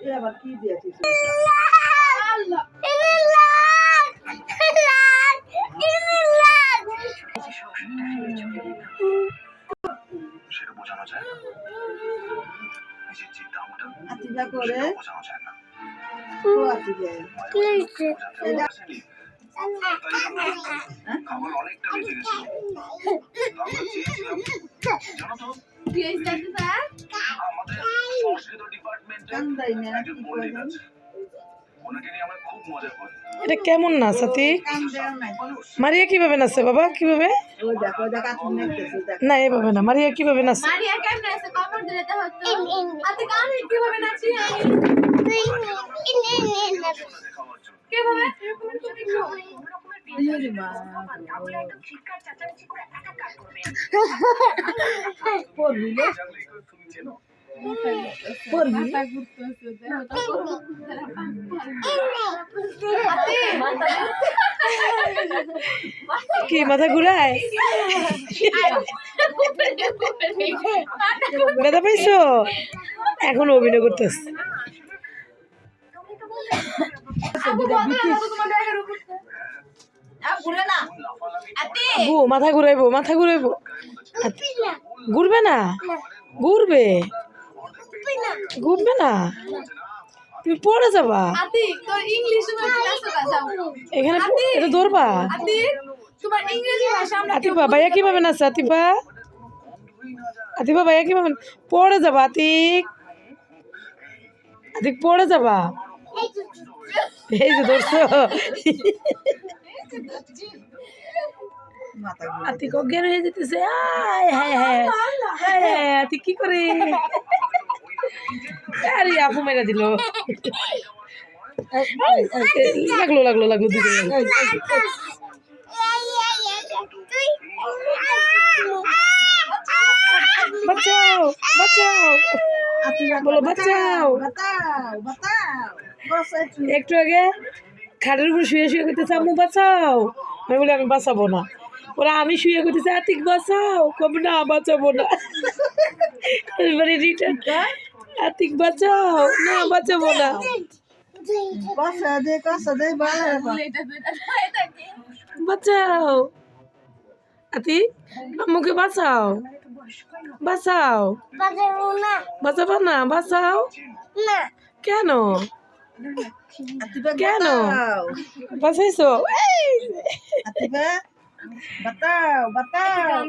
এ আবার কি দিয়েছিস? সেটা বোঝানো যায় না। নিজের যে করে। বোঝানো যায় না। এটা কেমন নাচ কান্দেও নাই মারিয়া কীভাবে নাচছে বাবা? কীভাবে? না, এভাবে না। মারিয়া কীভাবে আমি কীভাবে নাচি কি মাথা ঘুরায়? ব্যথা পাইছো? এখন অভিনয় করতেছে। বু মাথা ঘুরাইবো মাথা ঘুরাইবো। আতি, ঘুরবে না? ঘুরবে? ঘুরবে না। তুমি পড়ে যাবা। আতিক তোর ইংলিশ তোমার ক্লাস যাও। এখানে প- এটা ধরবা? আতিফা ভাইয়া কীভাবে নাচছে? আতিফা? আতিফা ভাইয়া কীভাবে পড়ে যাবা আতিক। আতিক পড়ে যাবা। এই যে ধরছো। আতিক অজ্ঞান হয়ে যেতেছে। আয়, হায় হায় হায় হায় আতিক কি করে? আরে, আপু মেরা দিল। লাগল লাগল লাগল দুজন বাঁচাও বাঁচাও। বলো বাঁচাও একটু আগে খাটের উপর শুয়ে শুয়ে করতেছে আম্মু বাঁচাও। আমি বলি আমি বাঁচাবো না। ওরা আমি শুয়ে করতেছে আতিক বাঁচাও। কবে না বাঁচাবো না। এবারে রিটার্ন আতিক বাঁচাও। না বাঁচাবো না। বাঁচাও। আতিক আম্মুকে বাঁচাও। বাঁচাও বাঁচাবো না বাঁচাও কেন? কেন? বাঁচাইছো বাতাও বাতাও।